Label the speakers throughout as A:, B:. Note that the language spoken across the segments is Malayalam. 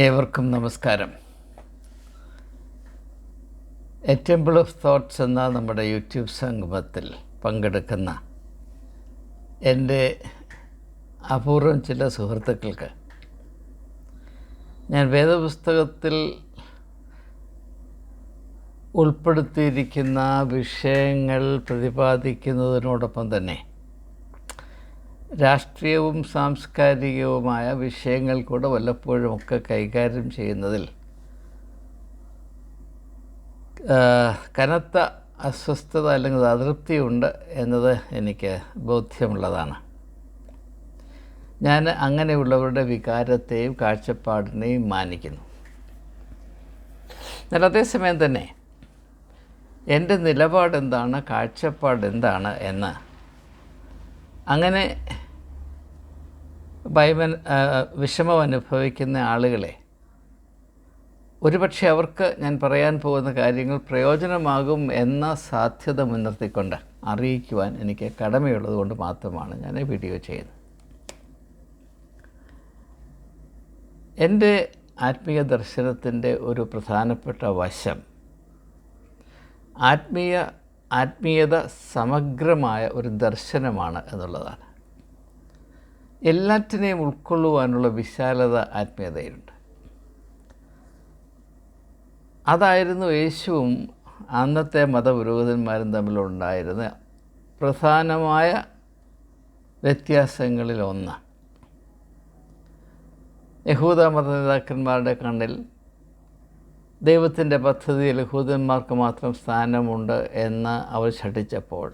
A: ഏവർക്കും നമസ്കാരം. എ ടെമ്പിൾ ഓഫ് തോട്ട്സ് എന്ന നമ്മുടെ യൂട്യൂബ് സംഗമത്തിൽ പങ്കെടുക്കുന്ന എന്റെ അപൂർവം ചില സുഹൃത്തുക്കൾക്ക് ഞാൻ വേദപുസ്തകത്തിൽ ഉൾപ്പെടുത്തിയിരിക്കുന്ന വിഷയങ്ങൾ പ്രതിപാദിക്കുന്നതിനോടൊപ്പം തന്നെ രാഷ്ട്രീയവും സാംസ്കാരികവുമായ വിഷയങ്ങൾ കൂടെ വല്ലപ്പോഴും ഒക്കെ കൈകാര്യം ചെയ്യുന്നതിൽ കനത്ത അസ്വസ്ഥത അല്ലെങ്കിൽ അതൃപ്തിയുണ്ട് എന്നത് എനിക്ക് ബോധ്യമുള്ളതാണ്. ഞാൻ അങ്ങനെയുള്ളവരുടെ വികാരത്തെയും കാഴ്ചപ്പാടിനെയും മാനിക്കുന്നു. എന്നാൽ അതേസമയം തന്നെ എന്റെ നിലപാടെന്താണ് കാഴ്ചപ്പാടെന്താണ് എന്ന് അങ്ങനെ ഭയമൻ വിഷമം അനുഭവിക്കുന്ന ആളുകളെ ഒരുപക്ഷെ അവർക്ക് ഞാൻ പറയാൻ പോകുന്ന കാര്യങ്ങൾ പ്രയോജനമാകും എന്ന സാധ്യത മുൻനിർത്തിക്കൊണ്ട് അറിയിക്കുവാൻ എനിക്ക് കടമയുള്ളത് കൊണ്ട് മാത്രമാണ് ഞാൻ വീഡിയോ ചെയ്യുന്നത്. എന്റെ ആത്മീയ ദർശനത്തിന്റെ ഒരു പ്രധാനപ്പെട്ട വശം ആത്മീയ ആത്മീയത സമഗ്രമായ ഒരു ദർശനമാണ് എന്നുള്ളതാണ്. എല്ലാറ്റിനെയും ഉൾക്കൊള്ളുവാനുള്ള വിശാലത ആത്മീയതയിലുണ്ട്. അതായിരുന്നു യേശുവും അന്നത്തെ മതപുരോഹിതന്മാരും തമ്മിലുണ്ടായിരുന്ന പ്രധാനമായ വ്യത്യാസങ്ങളിലൊന്ന് യഹൂദ മത നേതാക്കന്മാരുടെ കണ്ണിൽ ദൈവത്തിന്റെ പദ്ധതിയിൽ യഹൂദന്മാർക്ക് മാത്രം സ്ഥാനമുണ്ട് എന്ന് അവർ ഷഠിച്ചപ്പോൾ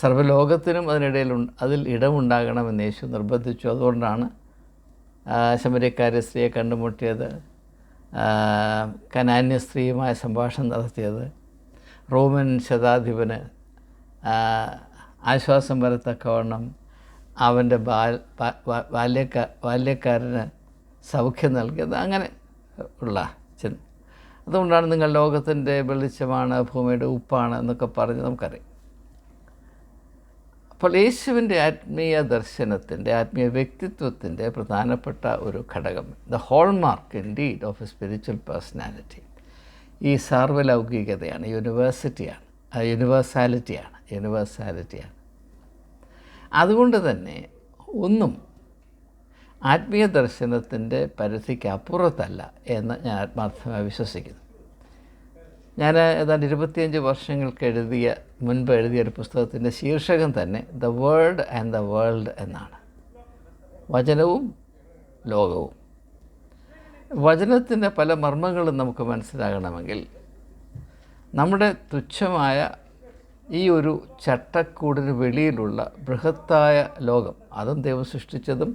A: സർവലോകത്തിനും അതിനിടയിൽ അതിൽ ഇടമുണ്ടാകണമെന്ന് യേശു നിർബന്ധിച്ചു. അതുകൊണ്ടാണ് ശമരിക്കാരി സ്ത്രീയെ കണ്ടുമുട്ടിയത് കനാന്യ സ്ത്രീയുമായ സംഭാഷണം നടത്തിയത്. റോമൻ ശതാധിപന് ആശ്വാസം വരത്തക്കവണ്ണം അവന്റെ ബാല്യക്കാ ബാല്യക്കാരന് സൗഖ്യം നൽകിയത്. അങ്ങനെ ഉള്ള ചിന്ത. അതുകൊണ്ടാണ് നിങ്ങൾ ലോകത്തിന്റെ വെളിച്ചമാണ് ഭൂമിയുടെ ഉപ്പാണ് എന്നൊക്കെ പറഞ്ഞ് നമുക്കറിയാം. അപ്പോൾ യേശുവിന്റെ ആത്മീയ ദർശനത്തിന്റെ ആത്മീയ വ്യക്തിത്വത്തിന്റെ പ്രധാനപ്പെട്ട ഒരു ഘടകം the hallmark indeed of a spiritual personality ഈ സാർവലൗകികതയാണ് യൂണിവേഴ്സിറ്റിയാണ് യൂണിവേഴ്സാലിറ്റിയാണ് യൂണിവേഴ്സാലിറ്റിയാണ്. അതുകൊണ്ട് തന്നെ ഒന്നും ആത്മീയ ദർശനത്തിന്റെ പരിധിക്ക് അപ്പുറത്തല്ല എന്ന് ഞാൻ ആത്മാർത്ഥമായി വിശ്വസിക്കുന്നു. ഞാൻ ഏതാണ്ട് ഇരുപത്തിയഞ്ച് വർഷങ്ങൾക്ക് എഴുതിയ മുൻപ് എഴുതിയ ഒരു പുസ്തകത്തിന്റെ ശീർഷകം തന്നെ the word and the world എന്നാണ്. വചനവും ലോകവും. വചനത്തിന്റെ പല മർമ്മങ്ങളും നമുക്ക് മനസ്സിലാകണമെങ്കിൽ നമ്മുടെ തുച്ഛമായ ഈ ഒരു ചട്ടക്കൂടിന് വെളിയിലുള്ള ബൃഹത്തായ ലോകം അതും ദൈവം സൃഷ്ടിച്ചതും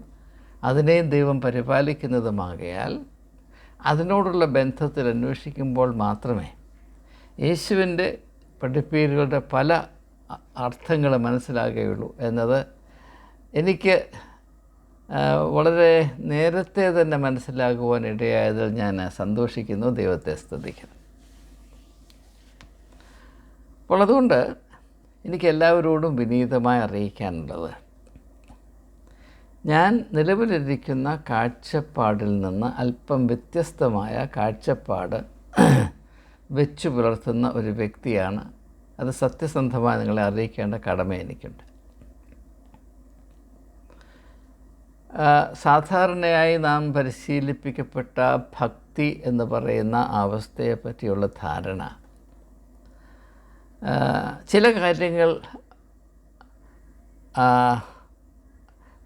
A: അതിനെയും ദൈവം പരിപാലിക്കുന്നതുമാകയാൽ അതിനോടുള്ള ബന്ധത്തിൽ അന്വേഷിക്കുമ്പോൾ മാത്രമേ യേശുവിന്റെ പഠിപ്പീരുകളുടെ പല അർത്ഥങ്ങൾ മനസ്സിലാകുകയുള്ളൂ എന്നത് എനിക്ക് വളരെ നേരത്തെ തന്നെ മനസ്സിലാകുവാൻ ഇടയായതിൽ ഞാൻ സന്തോഷിക്കുന്നു. ദൈവത്തെ സ്തുതിക്കുന്നു. അപ്പോൾ അതുകൊണ്ട് എനിക്ക് എല്ലാവരോടും വിനീതമായി അറിയിക്കാനുള്ളത് ഞാൻ നിലവിലിരിക്കുന്ന കാഴ്ചപ്പാടിൽ നിന്ന് അല്പം വ്യത്യസ്തമായ കാഴ്ചപ്പാട് വെച്ചു പുലർത്തുന്ന ഒരു വ്യക്തിയാണ്. അത് സത്യസന്ധമായി നിങ്ങളെ അറിയിക്കേണ്ട കടമ എനിക്കുണ്ട്. സാധാരണയായി നാം പരിശീലിപ്പിക്കപ്പെട്ട ഭക്തി എന്ന് പറയുന്ന അവസ്ഥയെ പറ്റിയുള്ള ധാരണ. ചില കാര്യങ്ങൾ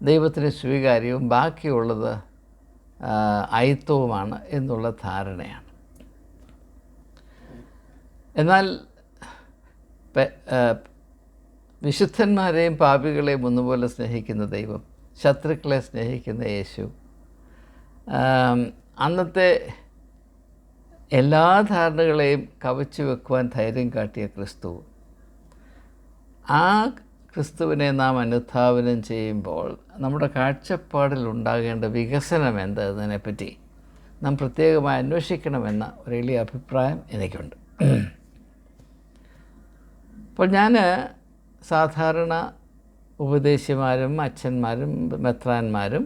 A: ദൈവത്തിന് സ്വീകാര്യവും ബാക്കിയുള്ളത് അയിത്തവുമാണ് എന്നുള്ള ധാരണയാണ്. എന്നാൽ വിശുദ്ധന്മാരെയും പാപികളെയും ഒന്നുപോലെ സ്നേഹിക്കുന്ന ദൈവം ശത്രുക്കളെ സ്നേഹിക്കുന്ന യേശു. അന്നത്തെ എല്ലാ ധാരണകളെയും കവച്ചു വെക്കുവാൻ ധൈര്യം കാട്ടിയ ക്രിസ്തു. ആ ക്രിസ്തുവിനെ നാം അനുധാവനം ചെയ്യുമ്പോൾ നമ്മുടെ കാഴ്ചപ്പാടിൽ ഉണ്ടാകേണ്ട വികസനം എന്തെന്നതിനെപ്പറ്റി നാം പ്രത്യേകമായി അന്വേഷിക്കണമെന്ന ഒരു എളിയ അഭിപ്രായം എനിക്കുണ്ട്. അപ്പോൾ ഞാൻ സാധാരണ ഉപദേശിമാരും അച്ഛന്മാരും മെത്രാന്മാരും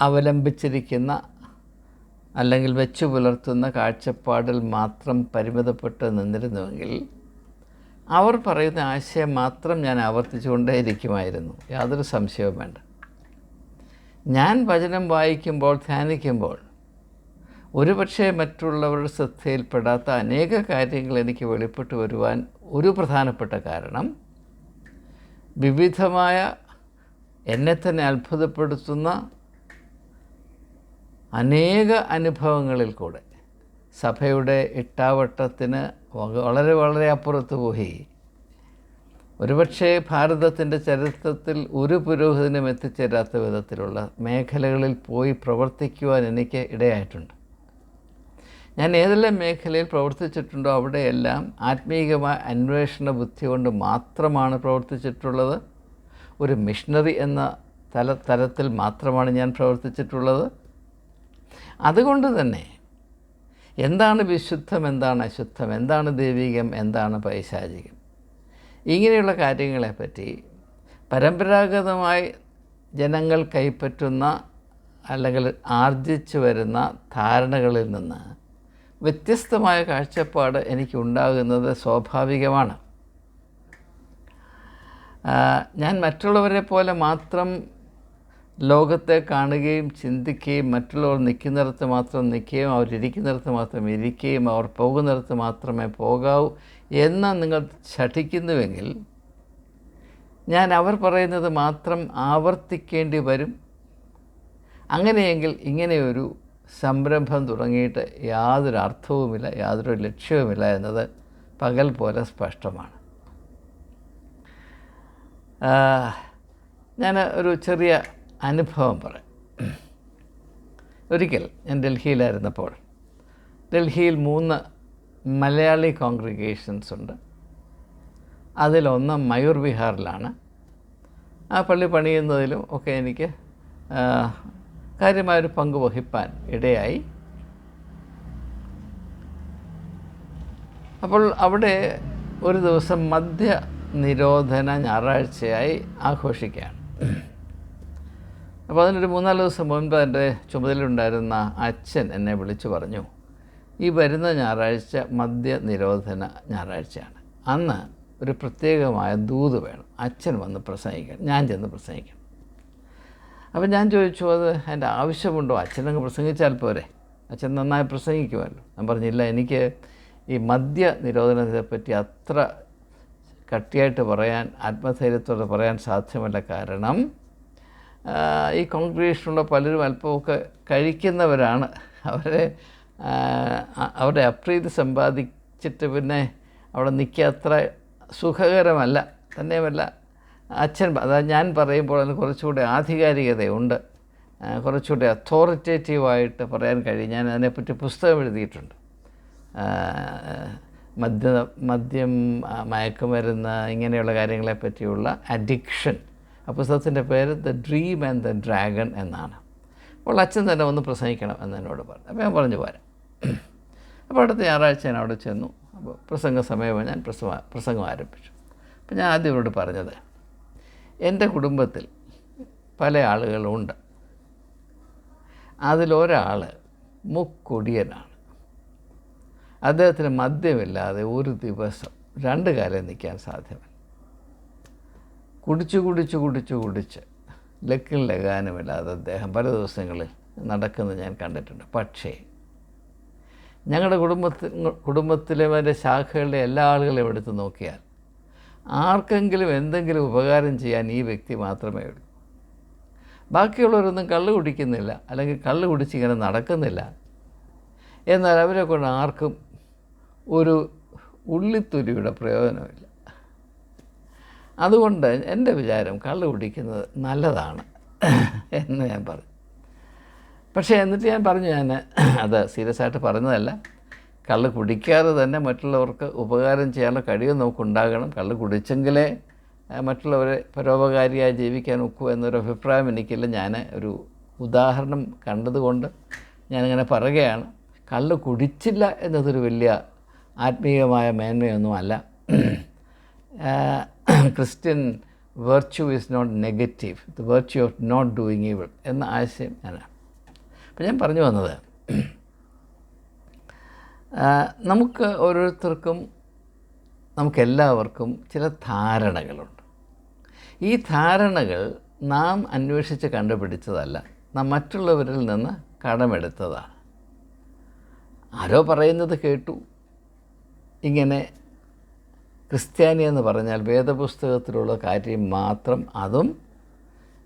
A: അവലംബിച്ചിരിക്കുന്ന അല്ലെങ്കിൽ വെച്ചു പുലർത്തുന്ന കാഴ്ചപ്പാടിൽ മാത്രം പരിമിതപ്പെട്ട് നിന്നിരുന്നുവെങ്കിൽ അവർ പറയുന്ന ആശയം മാത്രം ഞാൻ ആവർത്തിച്ചുകൊണ്ടേയിരിക്കുമായിരുന്നു യാതൊരു സംശയവും വേണ്ട. ഞാൻ വചനം വായിക്കുമ്പോൾ ധ്യാനിക്കുമ്പോൾ ഒരുപക്ഷെ മറ്റുള്ളവരുടെ ശ്രദ്ധയിൽപ്പെടാത്ത അനേക കാര്യങ്ങൾ എനിക്ക് വെളിപ്പെട്ട് വരുവാൻ ഒരു പ്രധാനപ്പെട്ട കാരണം വിവിധമായ എന്നെ തന്നെ അത്ഭുതപ്പെടുത്തുന്ന അനേക അനുഭവങ്ങളിൽ കൂടെ സഭയുടെ ഇട്ടാവട്ടത്തിന് വളരെ വളരെ അപ്പുറത്ത് പോയി. ഒരുപക്ഷെ ഭാരതത്തിന്റെ ചരിത്രത്തിൽ ഒരു പുരോഹിതനും എത്തിച്ചേരാത്ത വിധത്തിലുള്ള മേഖലകളിൽ പോയി പ്രവർത്തിക്കുവാൻ എനിക്ക് ഇടയായിട്ടുണ്ട്. ഞാൻ ഏതെല്ലാം മേഖലയിൽ പ്രവർത്തിച്ചിട്ടുണ്ടോ അവിടെയെല്ലാം ആത്മീയമായ അന്വേഷണ ബുദ്ധി കൊണ്ട് മാത്രമാണ് പ്രവർത്തിച്ചിട്ടുള്ളത്. ഒരു മിഷണറി എന്ന തല തലത്തിൽ മാത്രമാണ് ഞാൻ പ്രവർത്തിച്ചിട്ടുള്ളത്. അതുകൊണ്ട് തന്നെ എന്താണ് വിശുദ്ധം എന്താണ് അശുദ്ധം എന്താണ് ദൈവികം എന്താണ് പൈശാചികം? ഇങ്ങനെയുള്ള കാര്യങ്ങളെപ്പറ്റി പരമ്പരാഗതമായി ജനങ്ങൾ കൈപ്പറ്റുന്ന അല്ലെങ്കിൽ ആർജിച്ചു വരുന്ന ധാരണകളിൽ നിന്ന് വ്യത്യസ്തമായ കാഴ്ചപ്പാട് എനിക്കുണ്ടാകുന്നത് സ്വാഭാവികമാണ്. ഞാൻ മറ്റുള്ളവരെ പോലെ മാത്രം ലോകത്തെ കാണുകയും ചിന്തിക്കുകയും മറ്റുള്ളവർ നിൽക്കുന്നിടത്ത് മാത്രം നിൽക്കുകയും അവരിരിക്കുന്നിടത്ത് മാത്രം ഇരിക്കുകയും അവർ പോകുന്നിടത്ത് മാത്രമേ പോകാവൂ എന്ന് നിങ്ങൾ ശഠിക്കുന്നുവെങ്കിൽ ഞാൻ അവർ പറയുന്നത് മാത്രം ആവർത്തിക്കേണ്ടി വരും. അങ്ങനെയെങ്കിൽ ഇങ്ങനെയൊരു സംരംഭം തുടങ്ങിയിട്ട് യാതൊരു അർത്ഥവുമില്ല യാതൊരു ലക്ഷ്യവുമില്ല എന്നത് പകൽ പോലെ സ്പഷ്ടമാണ്. ഞാൻ ഒരു ചെറിയ അനുഭവം പറയാം. ഒരിക്കൽ ഞാൻ ഡൽഹിയിലായിരുന്നപ്പോൾ ഡൽഹിയിൽ മൂന്ന് മലയാളി കോൺഗ്രിഗേഷൻസ് ഉണ്ട്. അതിലൊന്ന് മയൂർ വിഹാറിലാണ്. ആ പള്ളി പണിയുന്നതിലും ഒക്കെ എനിക്ക് കാര്യമായൊരു പങ്ക് വഹിപ്പാൻ ഇടയായി. അപ്പോൾ അവിടെ ഒരു ദിവസം മദ്യ നിരോധന ഞായറാഴ്ചയായി ആഘോഷിക്കുകയാണ്. അപ്പോൾ അതിനൊരു മൂന്നാൽ ദിവസം മുൻപ് എന്റെ ചുമതലയുണ്ടായിരുന്ന അച്ഛൻ എന്നെ വിളിച്ചു പറഞ്ഞു ഈ വരുന്ന ഞായറാഴ്ച മദ്യ നിരോധന ഞായറാഴ്ചയാണ്. അന്ന് ഒരു പ്രത്യേകമായ ദൂത് വേണം. അച്ഛൻ വന്ന് പ്രസംഗിക്കണം ഞാൻ ചെന്ന് പ്രസംഗിക്കണം. അപ്പം ഞാൻ ചോദിച്ചു അത് എന്റെ ആവശ്യമുണ്ടോ? അച്ഛനങ്ങ് പ്രസംഗിച്ചാൽ പോരെ? അച്ഛൻ നന്നായി പ്രസംഗിക്കുമല്ലോ ഞാൻ പറഞ്ഞില്ല എനിക്ക് ഈ മദ്യ നിരോധനത്തെപ്പറ്റി അത്ര കട്ടിയായിട്ട് പറയാൻ ആത്മധൈര്യത്തോടെ പറയാൻ സാധ്യമല്ല. കാരണം ഈ കോൺക്രീഷനുള്ള പലരും അല്പമൊക്കെ കഴിക്കുന്നവരാണ്. അവരെ അവരുടെ അപ്രീതി സമ്പാദിച്ചിട്ട് പിന്നെ അവിടെ നിൽക്കുക അത്ര സുഖകരമല്ല. തന്നെയുമല്ല അച്ഛൻ അതായത് ഞാൻ പറയുമ്പോൾ അതിന് കുറച്ചുകൂടെ ആധികാരികതയുണ്ട്. കുറച്ചുകൂടെ അതോറിറ്റേറ്റീവായിട്ട് പറയാൻ കഴിയും. ഞാൻ അതിനെപ്പറ്റി പുസ്തകം എഴുതിയിട്ടുണ്ട്. മദ്യ മദ്യം മയക്കുമരുന്ന് ഇങ്ങനെയുള്ള കാര്യങ്ങളെ പറ്റിയുള്ള അഡിക്ഷൻ ആ പുസ്തകത്തിന്റെ പേര് the dream and the dragon എന്നാണ്. അപ്പോൾ അച്ഛൻ തന്നെ ഒന്ന് പ്രസംഗിക്കണം എന്ന് എന്നോട് പറഞ്ഞു. അപ്പോൾ ഞാൻ പറഞ്ഞു പോരാം. അപ്പോൾ അടുത്ത ഞായറാഴ്ച ഞാൻ അവിടെ ചെന്നു. അപ്പോൾ പ്രസംഗ സമയമാണ് ഞാൻ പ്രസംഗം ആരംഭിച്ചു. അപ്പോൾ ഞാൻ ആദ്യം ഇവരോട് പറഞ്ഞത് എന്റെ കുടുംബത്തിൽ പല ആളുകളുണ്ട്. അതിലൊരാൾ മുക്കൊടിയനാണ്. അദ്ദേഹത്തിന് മദ്യമില്ലാതെ ഒരു ദിവസം രണ്ട് കാലം നിൽക്കാൻ സാധ്യമല്ല. കുടിച്ചു കുടിച്ച് കുടിച്ച് കുടിച്ച് ലക്കിൽ ലഗാനുമില്ലാതെ അദ്ദേഹം പല ദിവസങ്ങളിൽ നടക്കുന്നത് ഞാൻ കണ്ടിട്ടുണ്ട്. പക്ഷേ ഞങ്ങളുടെ കുടുംബത്തിൽ കുടുംബത്തിലെ ശാഖകളുടെ എല്ലാ ആളുകളെയും എടുത്ത് നോക്കിയാൽ ആർക്കെങ്കിലും എന്തെങ്കിലും ഉപകാരം ചെയ്യാൻ ഈ വ്യക്തി മാത്രമേ ഉള്ളൂ. ബാക്കിയുള്ളവരൊന്നും കള്ള് കുടിക്കുന്നില്ല അല്ലെങ്കിൽ കള്ള് കുടിച്ച് ഇങ്ങനെ നടക്കുന്നില്ല. എന്നാൽ അവരെ കൊണ്ട് ആർക്കും ഒരു ഉള്ളിത്തുരിയുടെ പ്രയോജനമില്ല. അതുകൊണ്ട് എന്റെ വിചാരം കള്ള് കുടിക്കുന്നത് നല്ലതാണ് എന്ന് ഞാൻ പറഞ്ഞു. പക്ഷേ എന്നിട്ട് ഞാൻ പറഞ്ഞു ഞാൻ അത് സീരിയസ് ആയിട്ട് പറഞ്ഞതല്ല. കള്ള് കുടിക്കാതെ തന്നെ മറ്റുള്ളവർക്ക് ഉപകാരം ചെയ്യാനുള്ള കഴിവ് നമുക്കുണ്ടാകണം. കള്ള് കുടിച്ചെങ്കിലേ മറ്റുള്ളവരെ പരോപകാരിയായി ജീവിക്കാൻ ഒക്കൂ എന്നൊരു അഭിപ്രായം എനിക്കില്ല. ഞാൻ ഒരു ഉദാഹരണം കണ്ടതുകൊണ്ട് ഞാനിങ്ങനെ പറയുകയാണ്. കള്ള് കുടിച്ചില്ല എന്നതൊരു വലിയ ആത്മീയമായ മേന്മയൊന്നും അല്ല. Christian virtue is not negative the virtue of not doing evil എന്ന ആശയം ഞാനാണ്. അപ്പം ഞാൻ പറഞ്ഞു വന്നത് നമുക്ക് ഓരോരുത്തർക്കും നമുക്കെല്ലാവർക്കും ചില ധാരണകളുണ്ട്. ഈ ധാരണകൾ നാം അന്വേഷിച്ച് കണ്ടുപിടിച്ചതല്ല നാം മറ്റുള്ളവരിൽ നിന്ന് കടമെടുത്തതാണ്. ആരോ പറയുന്നത് കേട്ടു. ഇങ്ങനെ ക്രിസ്ത്യാനി എന്ന് പറഞ്ഞാൽ വേദപുസ്തകത്തിലുള്ള കാര്യം മാത്രം അതും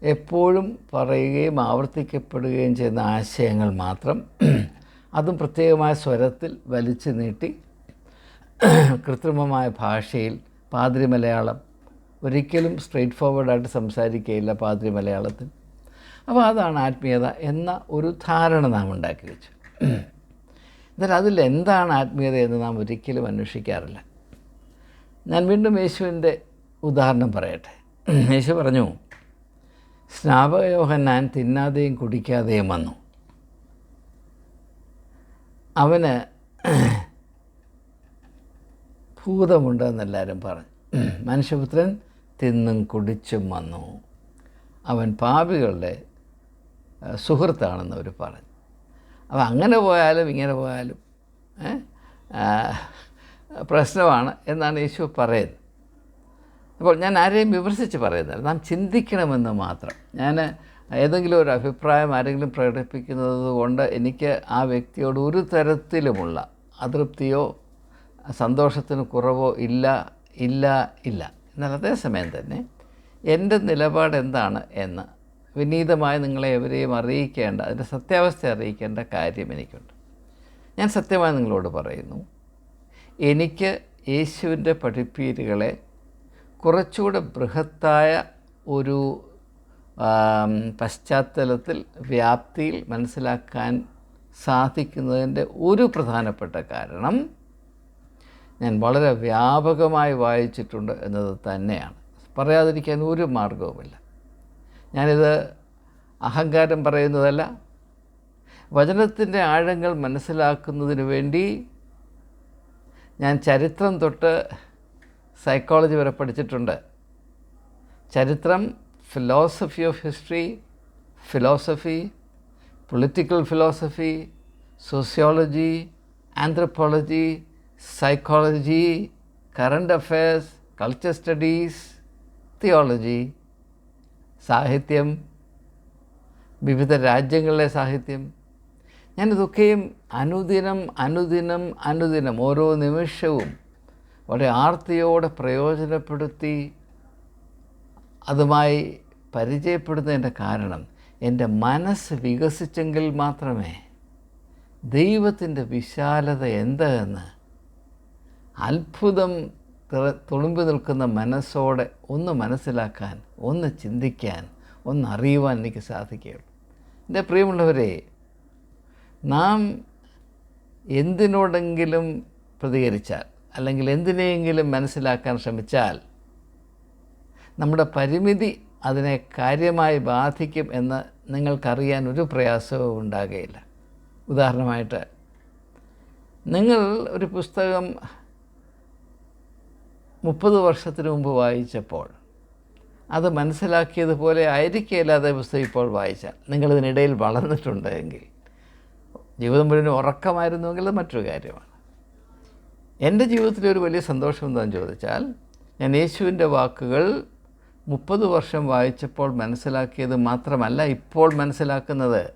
A: എപ്പോഴും പറയുകയും ആവർത്തിക്കപ്പെടുകയും ചെയ്യുന്ന ആശയങ്ങൾ മാത്രം അതും പ്രത്യേകമായ സ്വരത്തിൽ വലിച്ചു നീട്ടി കൃത്രിമമായ ഭാഷയിൽ പാതിരി മലയാളം. ഒരിക്കലും സ്ട്രെയിറ്റ് ഫോർവേഡായിട്ട് സംസാരിക്കുകയില്ല പാതിരി മലയാളത്തിൽ. അപ്പോൾ അതാണ് ആത്മീയത എന്ന ഒരു ധാരണ നാം ഉണ്ടാക്കി വെച്ചു. എന്നാൽ അതിൽ എന്താണ് ആത്മീയത എന്ന് നാം ഒരിക്കലും അന്വേഷിക്കാറില്ല. ഞാൻ വീണ്ടും യേശുവിന്റെ ഉദാഹരണം പറയട്ടെ. യേശു പറഞ്ഞു സ്നാപകയോഹന്നാൻ തിന്നാതെയും കുടിക്കാതെയും വന്നു. അവന് ഭൂതമുണ്ടെന്നെല്ലാവരും പറഞ്ഞു. മനുഷ്യപുത്രൻ തിന്നും കുടിച്ചും വന്നു. അവൻ പാപികളുടെ സുഹൃത്താണെന്ന് അവർ പറഞ്ഞു. അപ്പം അങ്ങനെ പോയാലും ഇങ്ങനെ പോയാലും പ്രശ്നമാണ് എന്നാണ് യേശു പറയുന്നത്. അപ്പോൾ ഞാൻ ആരെയും വിമർശിച്ച് പറയുന്നില്ല. നാം ചിന്തിക്കണമെന്ന് മാത്രം. ഞാൻ ഏതെങ്കിലും ഒരു അഭിപ്രായം ആരെങ്കിലും പ്രകടിപ്പിക്കുന്നത് കൊണ്ട് എനിക്ക് ആ വ്യക്തിയോട് ഒരു തരത്തിലുമുള്ള അതൃപ്തിയോ സന്തോഷത്തിന് കുറവോ ഇല്ല ഇല്ല ഇല്ല. എന്നാൽ അതേസമയം തന്നെ എന്റെ നിലപാട് എന്താണ് എന്ന് വിനീതമായി നിങ്ങളെ എവരെയും അറിയിക്കേണ്ട അതിന്റെ സത്യാവസ്ഥ അറിയിക്കേണ്ട കാര്യം എനിക്കുണ്ട്. ഞാൻ സത്യമായി നിങ്ങളോട് പറയുന്നു എനിക്ക് യേശുവിന്റെ പഠിപ്പീരുകളെ കുറച്ചുകൂടെ ബൃഹത്തായ ഒരു പശ്ചാത്തലത്തിൽ വ്യാപ്തിയിൽ മനസ്സിലാക്കാൻ സാധിക്കുന്നതിന്റെ ഒരു പ്രധാനപ്പെട്ട കാരണം ഞാൻ വളരെ വ്യാപകമായി വായിച്ചിട്ടുണ്ട് എന്നത് തന്നെയാണ്. പറയാതിരിക്കാൻ ഒരു മാർഗവുമില്ല ഞാനിത് അഹങ്കാരം പറയുന്നതല്ല. വചനത്തിന്റെ ആഴങ്ങൾ മനസ്സിലാക്കുന്നതിന് വേണ്ടി ഞാൻ ചരിത്രം തൊട്ട് സൈക്കോളജി വരെ പഠിച്ചിട്ടുണ്ട്. ചരിത്രം philosophy of history philosophy political philosophy sociology anthropology psychology current affairs culture studies theology സാഹിത്യം വിവിധ രാജ്യങ്ങളിലെ സാഹിത്യം. ഞാനിതൊക്കെയും അനുദിനം അനുദിനം അനുദിനം ഓരോ നിമിഷവും വളരെ ആർത്തിയോടെ പ്രയോജനപ്പെടുത്തി അതുമായി പരിചയപ്പെടുന്നതിന്റെ കാരണം എന്റെ മനസ്സ് വികസിച്ചെങ്കിൽ മാത്രമേ ദൈവത്തിന്റെ വിശാലത എന്തെന്ന് അത്ഭുതം തുളുമ്പി നിൽക്കുന്ന മനസ്സോടെ ഒന്ന് മനസ്സിലാക്കാൻ ഒന്ന് ചിന്തിക്കാൻ ഒന്ന് അറിയുവാൻ എനിക്ക് സാധിക്കുകയുള്ളൂ. എന്റെ പ്രിയമുള്ളവരെ നാം എന്തിനോടെങ്കിലും പ്രതികരിച്ചാൽ അല്ലെങ്കിൽ എന്തിനെയെങ്കിലും മനസ്സിലാക്കാൻ ശ്രമിച്ചാൽ നമ്മുടെ പരിമിതി അതിനെ കാര്യമായി ബാധിക്കും എന്ന് നിങ്ങൾക്കറിയാൻ ഒരു പ്രയാസവും ഉണ്ടാകുകയില്ല ഉദാഹരണമായിട്ട് നിങ്ങൾ ഒരു പുസ്തകം മുപ്പത് വർഷത്തിന് മുമ്പ് വായിച്ചപ്പോൾ അത് മനസ്സിലാക്കിയതുപോലെ ആയിരിക്കില്ല അതേ പുസ്തകം ഇപ്പോൾ വായിച്ചാൽ. നിങ്ങളിതിനിടയിൽ വളർന്നിട്ടുണ്ട് എങ്കിൽ ജീവിതം മുഴുവൻ ഉറക്കമായിരുന്നുവെങ്കിൽ മറ്റൊരു കാര്യമാണ്. എന്റെ ജീവിതത്തിലെ ഒരു വലിയ സന്തോഷം എന്താണെന്ന് ചോദിച്ചാൽ ഞാൻ യേശുവിന്റെ വാക്കുകൾ മുപ്പത് വർഷം വായിച്ചപ്പോൾ മനസ്സിലാക്കിയത് മാത്രമല്ല ഇപ്പോൾ മനസ്സിലാക്കുന്നത്.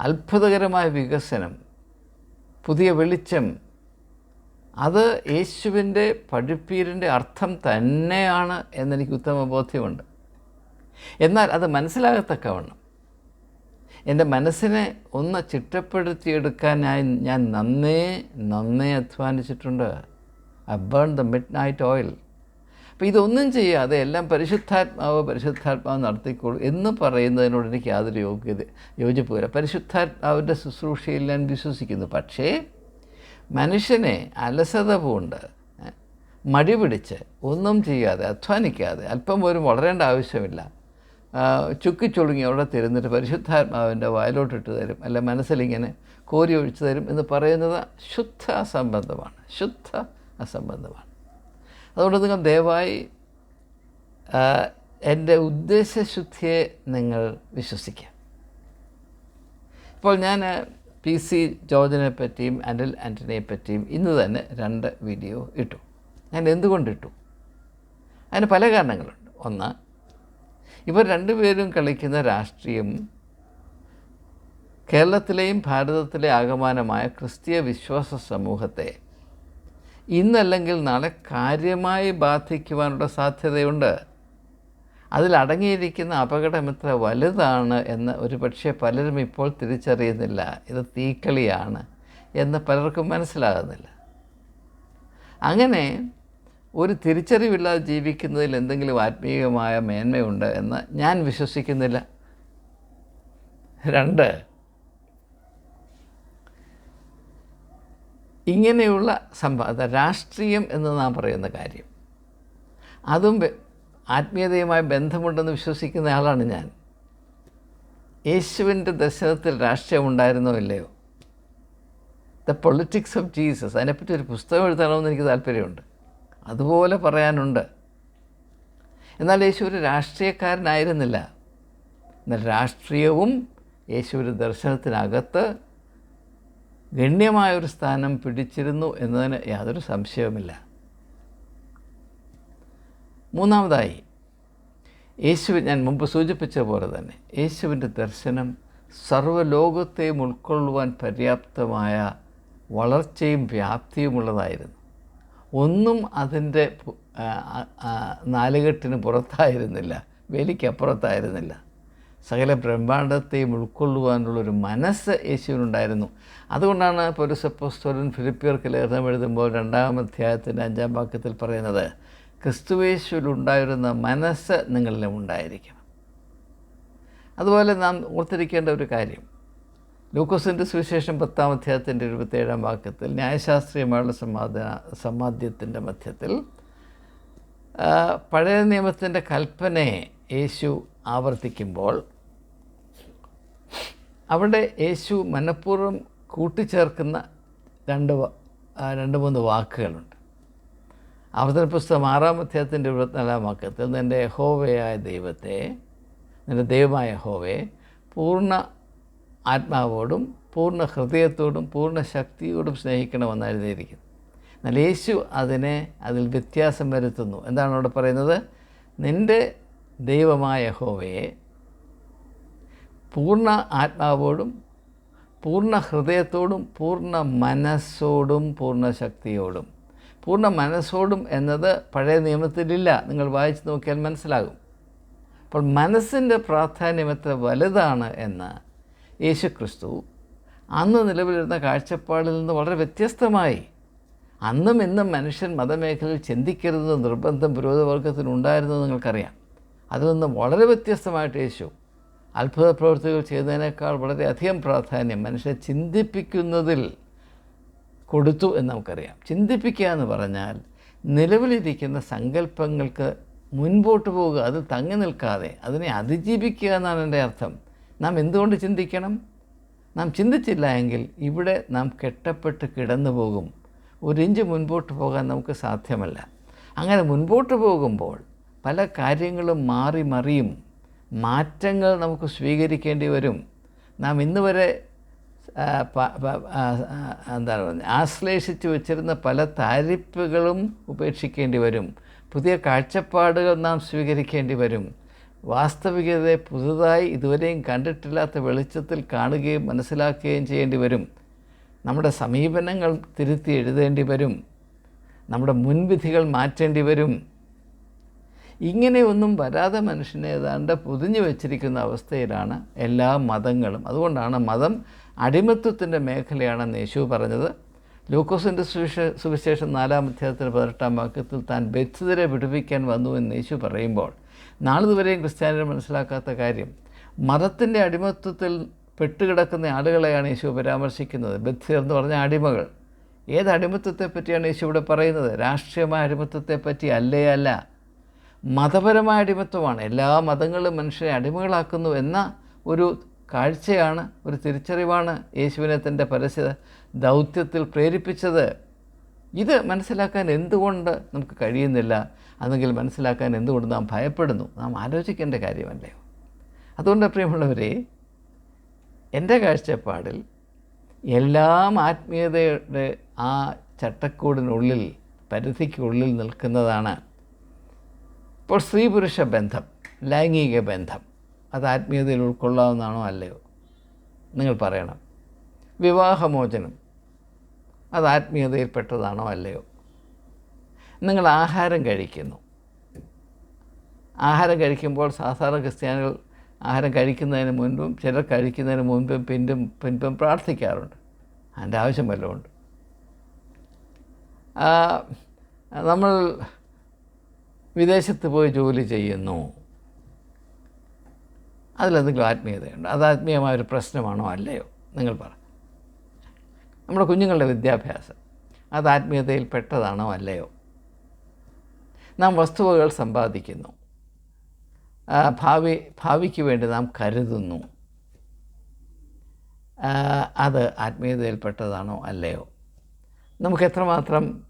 A: അത്ഭുതകരമായ വികസനം പുതിയ വെളിച്ചം അത് യേശുവിന്റെ പഠിപ്പീരിന്റെ അർത്ഥം തന്നെയാണ് എന്നെനിക്ക് ഉത്തമ ബോധ്യമുണ്ട്. എന്നാൽ അത് മനസ്സിലാകത്തക്കവണ്ണം എന്റെ മനസ്സിനെ ഒന്ന് ചിട്ടപ്പെടുത്തിയെടുക്കാനായി ഞാൻ നന്നേ നന്നേ അധ്വാനിച്ചിട്ടുണ്ട്. I burn the midnight oil അപ്പോൾ ഇതൊന്നും ചെയ്യാതെ എല്ലാം പരിശുദ്ധാത്മാവ് പരിശുദ്ധാത്മാവ് നടത്തിക്കോളൂ എന്ന് പറയുന്നതിനോട് എനിക്ക് യാതൊരു യോഗ്യത യോജിപ്പുകയില്ല പരിശുദ്ധാത്മാവിന്റെ ശുശ്രൂഷയിൽ ഞാൻ വിശ്വസിക്കുന്നു. പക്ഷേ മനുഷ്യനെ അലസത പൂണ്ട് മടി പിടിച്ച് ഒന്നും ചെയ്യാതെ അധ്വാനിക്കാതെ അല്പം പോലും വളരേണ്ട ആവശ്യമില്ല ചുക്കിച്ചുളുങ്ങി അവിടെ തരുന്നിട്ട് പരിശുദ്ധാത്മാവിന്റെ വായലോട്ടിട്ട് തരും അല്ല മനസ്സിലിങ്ങനെ കോരി ഒഴിച്ചു തരും എന്ന് പറയുന്നത് ശുദ്ധ അസംബന്ധമാണ്. ശുദ്ധ അസംബന്ധമാണ്. അതുകൊണ്ട് നിങ്ങൾ ദയവായി എന്റെ ഉദ്ദേശശുദ്ധിയെ നിങ്ങൾ വിശ്വസിക്കുക. ഇപ്പോൾ ഞാൻ പി സി ജോർജിനെ പറ്റിയും അനിൽ ആന്റണിയെ പറ്റിയും ഇന്ന് തന്നെ രണ്ട് വീഡിയോ ഇട്ടു. ഞാൻ എന്തുകൊണ്ടിട്ടു അതിന് പല കാരണങ്ങളുണ്ട്. ഒന്ന് ഇവർ രണ്ടുപേരും കളിക്കുന്ന രാഷ്ട്രീയം കേരളത്തിലെയും ഭാരതത്തിലെ ആകമാനമായ ക്രിസ്തീയ വിശ്വാസ സമൂഹത്തെ ഇന്നല്ലെങ്കിൽ നാളെ കാര്യമായി ബാധിക്കുവാനുള്ള സാധ്യതയുണ്ട്. അതിലടങ്ങിയിരിക്കുന്ന അപകടം എത്ര വലുതാണ് എന്ന് ഒരു പക്ഷേ പലരും ഇപ്പോൾ തിരിച്ചറിയുന്നില്ല. ഇത് തീക്കളിയാണ് എന്ന് പലർക്കും മനസ്സിലാകുന്നില്ല. അങ്ങനെ ഒരു തിരിച്ചറിവില്ലാതെ ജീവിക്കുന്നതിൽ എന്തെങ്കിലും ആത്മീയമായ മേന്മയുണ്ട് എന്ന് ഞാൻ വിശ്വസിക്കുന്നില്ല. രണ്ട് ഇങ്ങനെയുള്ള സംഭവ രാഷ്ട്രീയം എന്ന് നാം പറയുന്ന കാര്യം. അതും ആത്മീയതയുമായി ബന്ധമുണ്ടെന്ന് വിശ്വസിക്കുന്ന ആളാണ് ഞാൻ. യേശുവിന്റെ ദർശനത്തിൽ രാഷ്ട്രീയം ഉണ്ടായിരുന്നോ ഇല്ലയോ? ദ പൊളിറ്റിക്സ് ഓഫ് ജീസസ് അതിനെപ്പറ്റി ഒരു പുസ്തകം എഴുതണമെന്ന് എനിക്ക് താല്പര്യമുണ്ട്. അതുപോലെ പറയാനുണ്ട്. എന്നാൽ യേശു ഒരു രാഷ്ട്രീയക്കാരനായിരുന്നില്ല. എന്നാൽ രാഷ്ട്രീയവും യേശുവിന്റെ ദർശനത്തിനകത്ത് ഗണ്യമായൊരു സ്ഥാനം പിടിച്ചിരുന്നു എന്നതിന് യാതൊരു സംശയവുമില്ല. മൂന്നാമതായി യേശു ഞാൻ മുമ്പ് സൂചിപ്പിച്ച പോലെ തന്നെ യേശുവിന്റെ ദർശനം സർവലോകത്തെയും ഉൾക്കൊള്ളുവാൻ പര്യാപ്തമായ വളർച്ചയും വ്യാപ്തിയുമുള്ളതായിരുന്നു ഒന്നും അതിന്റെ നാലുകെട്ടിന് പുറത്തായിരുന്നില്ല വേലിക്കപ്പുറത്തായിരുന്നില്ല സകല ബ്രഹ്മാണ്ടത്തെയും ഉൾക്കൊള്ളുവാനുള്ളൊരു മനസ്സ് യേശുവിനുണ്ടായിരുന്നു. അതുകൊണ്ടാണ് പൗരസപ്പോസ്തോലൻ ഫിലിപ്പിയർക്ക് ലേഖനം എഴുതുമ്പോൾ രണ്ടാം അധ്യായത്തിന്റെ അഞ്ചാം വാക്യത്തിൽ പറയുന്നത് ക്രിസ്തുവേശുവിലുണ്ടായിരുന്ന മനസ്സ് നിങ്ങളിലും ഉണ്ടായിരിക്കണം. അതുപോലെ നാം ഓർത്തിരിക്കേണ്ട ഒരു കാര്യം ലൂക്കോസിന്റെ സുവിശേഷം പത്താം അധ്യായത്തിന്റെ എഴുപത്തേഴാം വാക്യത്തിൽ ന്യായശാസ്ത്രീയമായുള്ള സമാധാന സമാധ്യത്തിന്റെ മധ്യത്തിൽ പഴയ നിയമത്തിന്റെ കൽപ്പനയെ യേശു ആവർത്തിക്കുമ്പോൾ അവിടെ യേശു മനഃപൂർവം കൂട്ടിച്ചേർക്കുന്ന രണ്ട് രണ്ട് മൂന്ന് വാക്കുകളുണ്ട്. അവസര പുസ്തകം ആറാം അധ്യായത്തിന്റെ ഇരുപത്തിനാലാം വാക്യത്തിൽ നിന്റെ ഹോവയായ ദൈവത്തെ നിന്റെ ദൈവമായ ഹോവയെ പൂർണ ആത്മാവോടും പൂർണ ഹൃദയത്തോടും പൂർണ ശക്തിയോടും സ്നേഹിക്കണമെന്ന് എഴുതിയിരിക്കുന്നു. എന്നാൽ യേശു അതിനെ അതിൽ വ്യത്യാസം വരുത്തുന്നു. എന്താണ് അവിടെ പറയുന്നത്? നിന്റെ ദൈവമായ ഹോവയെ പൂർണ ആത്മാവോടും പൂർണ ഹൃദയത്തോടും പൂർണ മനസ്സോടും പൂർണ ശക്തിയോടും. പൂർണ മനസ്സോടും എന്നത് പഴയ നിയമത്തിലില്ല. നിങ്ങൾ വായിച്ച് നോക്കിയാൽ മനസ്സിലാകും. അപ്പോൾ മനസ്സിന്റെ പ്രാധാന്യം എത്ര വലുതാണ് എന്ന് യേശു ക്രിസ്തു അന്ന് നിലവിലിരുന്ന കാഴ്ചപ്പാടിൽ നിന്ന് വളരെ വ്യത്യസ്തമായി അന്നും ഇന്നും മനുഷ്യൻ മതമേഖലയിൽ ചിന്തിക്കരുത് നിർബന്ധം പുരോഗവർഗത്തിനുണ്ടായിരുന്നത് നിങ്ങൾക്കറിയാം. അതിൽ നിന്ന് വളരെ വ്യത്യസ്തമായിട്ട് യേശു അത്ഭുത പ്രവൃത്തികൾ ചെയ്തതിനേക്കാൾ വളരെയധികം പ്രാധാന്യം മനുഷ്യനെ ചിന്തിപ്പിക്കുന്നതിൽ കൊടുത്തു എന്ന് നമുക്കറിയാം. ചിന്തിപ്പിക്കുക എന്ന് പറഞ്ഞാൽ നിലവിലിരിക്കുന്ന സങ്കല്പങ്ങൾക്ക് മുൻപോട്ട് പോവുക അത് തങ്ങി നിൽക്കാതെ അതിനെ അതിജീവിക്കുക എന്നാണ് എന്റെ അർത്ഥം. നാം എന്തുകൊണ്ട് ചിന്തിക്കണം? നാം ചിന്തിച്ചില്ല എങ്കിൽ ഇവിടെ നാം കെട്ടപ്പെട്ട് കിടന്നു പോകും. ഒരു ഇഞ്ച് മുൻപോട്ട് പോകാൻ നമുക്ക് സാധ്യമല്ല. അങ്ങനെ മുൻപോട്ട് പോകുമ്പോൾ പല കാര്യങ്ങളും മാറി മറിയും. മാറ്റങ്ങൾ നമുക്ക് സ്വീകരിക്കേണ്ടി വരും. നാം ഇന്ന് വരെ എന്താണ് പറയുന്നത് ആശ്ലേഷിച്ച് വെച്ചിരുന്ന പല താരിപ്പുകളും ഉപേക്ഷിക്കേണ്ടി വരും. പുതിയ കാഴ്ചപ്പാടുകൾ നാം സ്വീകരിക്കേണ്ടി വരും. വാസ്തവികതയെ പുതുതായി ഇതുവരെയും കണ്ടിട്ടില്ലാത്ത വെളിച്ചത്തിൽ കാണുകയും മനസ്സിലാക്കുകയും ചെയ്യേണ്ടി വരും. നമ്മുടെ സമീപനങ്ങൾ തിരുത്തി എഴുതേണ്ടി വരും. നമ്മുടെ മുൻവിധികൾ മാറ്റേണ്ടി വരും. ഇങ്ങനെയൊന്നും വരാതെ മനുഷ്യനെ ഏതാണ്ട് പൊതിഞ്ഞു വച്ചിരിക്കുന്ന അവസ്ഥയിലാണ് എല്ലാ മതങ്ങളും. അതുകൊണ്ടാണ് മതം അടിമത്വത്തിന്റെ മേഖലയാണെന്ന് യേശു പറഞ്ഞത്. ലൂക്കോസിന്റെ സുവിശ സുവിശേഷം നാലാം അധ്യായത്തിന് പതിനെട്ടാം വാക്യത്തിൽ താൻ ബെത്സിതരെ വിടുവിക്കാൻ വന്നു എന്ന് യേശു പറയുമ്പോൾ നാളിതുവരെയും ക്രിസ്ത്യാനികൾ മനസ്സിലാക്കാത്ത കാര്യം മതത്തിന്റെ അടിമത്വത്തിൽ പെട്ടുകിടക്കുന്ന ആളുകളെയാണ് യേശു പരാമർശിക്കുന്നത്. ബെത്സിർ എന്ന് പറഞ്ഞ അടിമകൾ. ഏത് അടിമത്വത്തെ പറ്റിയാണ് യേശു ഇവിടെ പറയുന്നത്? രാഷ്ട്രീയമായ അടിമത്വത്തെ പറ്റി അല്ലേ അല്ല? മതപരമായ അടിമത്വമാണ്. എല്ലാ മതങ്ങളും മനുഷ്യരെ അടിമകളാക്കുന്നു എന്ന ഒരു കാഴ്ചയാണ് ഒരു തിരിച്ചറിവാണ് യേശുവിനെ തന്റെ പരസ്യ ദൗത്യത്തിൽ പ്രേരിപ്പിച്ചത്. ഇത് മനസ്സിലാക്കാൻ എന്തുകൊണ്ട് നമുക്ക് കഴിയുന്നില്ല? അല്ലെങ്കിൽ മനസ്സിലാക്കാൻ എന്തുകൊണ്ട് നാം ഭയപ്പെടുന്നു? നാം ആലോചിക്കേണ്ട കാര്യമല്ലേ? അതുകൊണ്ട് പ്രിയമുള്ളവരെ എന്റെ കാഴ്ചപ്പാടിൽ എല്ലാം ആത്മീയതയുടെ ആ ചട്ടക്കൂടിനുള്ളിൽ പരിധിക്കുള്ളിൽ നിൽക്കുന്നതാണ് ഇപ്പോൾ സ്ത്രീ പുരുഷ ബന്ധം ലൈംഗിക ബന്ധം അത് ആത്മീയതയിൽ ഉൾക്കൊള്ളാവുന്നതാണോ അല്ലയോ? നിങ്ങൾ പറയണം. വിവാഹമോചനം അത് ആത്മീയതയിൽപ്പെട്ടതാണോ അല്ലയോ? നിങ്ങൾ ആഹാരം കഴിക്കുന്നു. ആഹാരം കഴിക്കുമ്പോൾ സാധാരണ ക്രിസ്ത്യാനികൾ ആഹാരം കഴിക്കുന്നതിന് മുൻപും ചിലർ കഴിക്കുന്നതിന് മുൻപും പിൻപും പിൻപും പ്രാർത്ഥിക്കാറുണ്ട്. അതിന്റെ ആവശ്യം വല്ലതുമുണ്ട് ആ, നമ്മൾ വിദേശത്ത് പോയി ജോലി ചെയ്യുന്നു. അതിലെന്തെങ്കിലും ആത്മീയതയുണ്ട്? അത് ആത്മീയമായ ഒരു പ്രശ്നമാണോ അല്ലയോ? നിങ്ങൾ പറ. നമ്മുടെ കുഞ്ഞുങ്ങളുടെ വിദ്യാഭ്യാസം അത് ആത്മീയതയിൽ പെട്ടതാണോ അല്ലയോ? നാം വസ്തുവകൾ സമ്പാദിക്കുന്നു. ഭാവി ഭാവിക്ക് വേണ്ടി നാം കരുതുന്നു. അത് ആത്മീയതയിൽപ്പെട്ടതാണോ അല്ലയോ? നമുക്ക് എത്രമാത്രം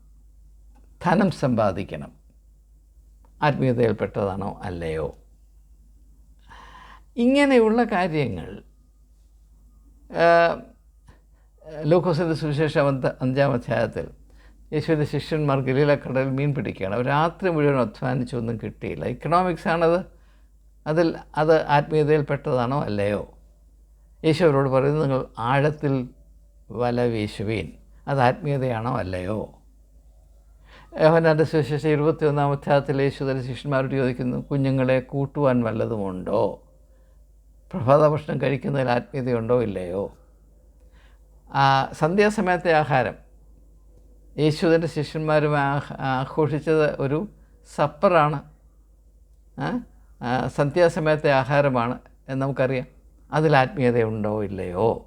A: ധനം സമ്പാദിക്കണം? ആത്മീയതയിൽപ്പെട്ടതാണോ അല്ലയോ? ഇങ്ങനെയുള്ള കാര്യങ്ങൾ ലൂക്കോസിന്റെ സുവിശേഷം അഞ്ചാം അധ്യായത്തിൽ യേശുവിന്റെ ശിഷ്യന്മാർ ഗലീലക്കടലിൽ മീൻ പിടിക്കുകയാണ്. അവർ രാത്രി മുഴുവൻ അധ്വാനിച്ചൊന്നും കിട്ടിയില്ല. ഇക്കണോമിക്സ് ആണത്. അതിൽ അത് ആത്മീയതയിൽപ്പെട്ടതാണോ അല്ലയോ? യേശു അവരോട് പറയുന്നത് നിങ്ങൾ ആഴത്തിൽ വല വീശുവീൻ അത് ആത്മീയതയാണോ അല്ലയോ? യോഹന്നാന്റെ സുവിശേഷം ഇരുപത്തി ഒന്നാം അധ്യായത്തിൽ യേശുധര ശിഷ്യന്മാരോട് ചോദിക്കുന്നു കുഞ്ഞുങ്ങളെ കൂട്ടുവാൻ വല്ലതുമുണ്ടോ? പ്രഭാത ഭക്ഷണം കഴിക്കുന്നതിൽ ആത്മീയതയുണ്ടോ ഇല്ലയോ? ആ, സന്ധ്യാസമയത്തെ ആഹാരം. യേശുദന്റെ ശിഷ്യന്മാരും ആഘോഷിച്ചത് ഒരു സപ്പറാണ്. സന്ധ്യാസമയത്തെ ആഹാരമാണ് എന്ന് നമുക്കറിയാം. അതിൽ ആത്മീയതയുണ്ടോ ഇല്ലയോ?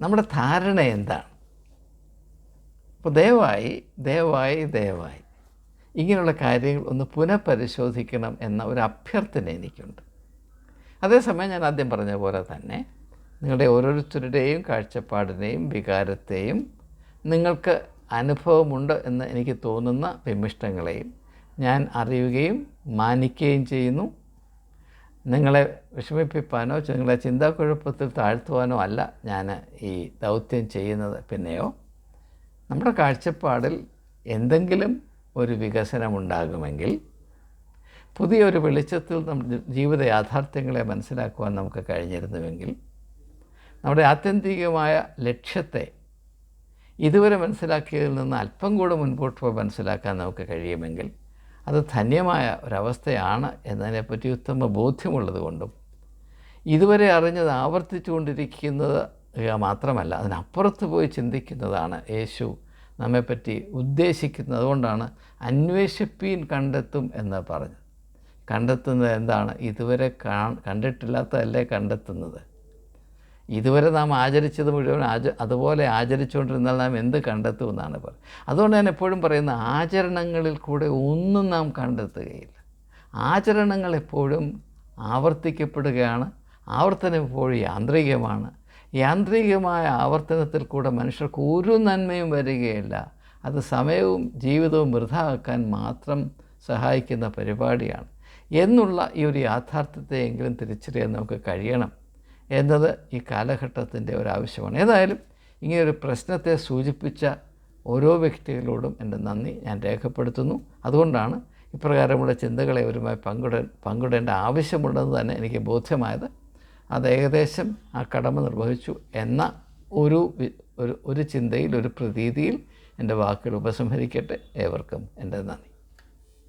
A: നമ്മുടെ ധാരണ എന്താണ്? അപ്പോൾ ദയവായി ദയവായി ദയവായി ഇങ്ങനെയുള്ള കാര്യങ്ങൾ ഒന്ന് പുനഃപരിശോധിക്കണം എന്ന ഒരു അഭ്യർത്ഥന എനിക്കുണ്ട്. അതേസമയം ഞാൻ ആദ്യം പറഞ്ഞ പോലെ തന്നെ നിങ്ങളുടെ ഓരോരുത്തരുടെയും കാഴ്ചപ്പാടിനെയും വികാരത്തെയും നിങ്ങൾക്ക് അനുഭവമുണ്ട് എന്ന് എനിക്ക് തോന്നുന്ന വിമിഷ്ടങ്ങളെയും ഞാൻ അറിയുകയും മാനിക്കുകയും ചെയ്യുന്നു. നിങ്ങളെ വിഷമിപ്പിക്കാനോ നിങ്ങളെ ചിന്താക്കുഴപ്പത്തിൽ താഴ്ത്തുവാനോ അല്ല ഞാൻ ഈ ദൗത്യം ചെയ്യുന്നത്. പിന്നെയോ നമ്മുടെ കാഴ്ചപ്പാടിൽ എന്തെങ്കിലും ഒരു വികസനമുണ്ടാകുമെങ്കിൽ പുതിയൊരു വെളിച്ചത്തിൽ നമ്മുടെ ജീവിത യാഥാർത്ഥ്യങ്ങളെ മനസ്സിലാക്കുവാൻ നമുക്ക് കഴിഞ്ഞിരുന്നുവെങ്കിൽ നമ്മുടെ ആത്യന്തികമായ ലക്ഷ്യത്തെ ഇതുവരെ മനസ്സിലാക്കിയതിൽ നിന്ന് അല്പം കൂടെ മുൻപോട്ട് പോയി മനസ്സിലാക്കാൻ നമുക്ക് കഴിയുമെങ്കിൽ അത് ധന്യമായ ഒരവസ്ഥയാണ് എന്നതിനെപ്പറ്റി ഉത്തമ ബോധ്യമുള്ളത് കൊണ്ടും ഇതുവരെ അറിഞ്ഞത് ആവർത്തിച്ചുകൊണ്ടിരിക്കുന്നത് മാത്രമല്ല അതിനപ്പുറത്ത് പോയി ചിന്തിക്കുന്നതാണ് യേശു നമ്മെപ്പറ്റി ഉദ്ദേശിക്കുന്നത്. അതുകൊണ്ടാണ് അന്വേഷിപ്പീൻ കണ്ടെത്തും എന്ന് പറഞ്ഞത്. കണ്ടെത്തുന്നത് എന്താണ്? ഇതുവരെ കാ കണ്ടിട്ടില്ലാത്തതല്ലേ കണ്ടെത്തുന്നത്? ഇതുവരെ നാം ആചരിച്ചത് മുഴുവൻ ആച അതുപോലെ ആചരിച്ചുകൊണ്ടിരുന്നാൽ നാം എന്ത് കണ്ടെത്തുമെന്നാണ് പറയുന്നത്. അതുകൊണ്ട് ഞാൻ എപ്പോഴും പറയുന്ന ആചരണങ്ങളിൽ കൂടെ ഒന്നും നാം കണ്ടെത്തുകയില്ല. ആചരണങ്ങൾ എപ്പോഴും ആവർത്തിക്കപ്പെടുകയാണ് ആവർത്തനം എപ്പോഴും യാന്ത്രികമാണ് യാന്ത്രികമായ ആവർത്തനത്തിൽ കൂടെ മനുഷ്യർക്ക് ഒരു നന്മയും വരികയില്ല. അത് സമയവും ജീവിതവും വൃഥാക്കാൻ മാത്രം സഹായിക്കുന്ന പരിപാടിയാണ്. എന്നുള്ള ഈ ഒരു യാഥാർത്ഥ്യത്തെയെങ്കിലും തിരിച്ചറിയാൻ നമുക്ക് കഴിയണം എന്നത് ഈ കാലഘട്ടത്തിന്റെ ഒരു ആവശ്യമാണ്. ഏതായാലും ഇങ്ങനെയൊരു പ്രശ്നത്തെ സൂചിപ്പിച്ച ഓരോ വ്യക്തികളോടും എന്റെ നന്ദി ഞാൻ രേഖപ്പെടുത്തുന്നു. അതുകൊണ്ടാണ് ഇപ്രകാരമുള്ള ചിന്തകളെ അവരുമായി പങ്കിട പങ്കിടേണ്ട ആവശ്യമുണ്ടെന്ന് തന്നെ എനിക്ക് ബോധ്യമായത്. അത് ഏകദേശം ആ കടമ നിർവഹിച്ചു എന്ന ഒരു ഒരു ഒരു ചിന്തയിൽ ഒരു പ്രതീതിയിൽ എന്റെ വാക്കുകൾ ഉപസംഹരിക്കട്ടെ ഏവർക്കും എന്റെ നന്ദി.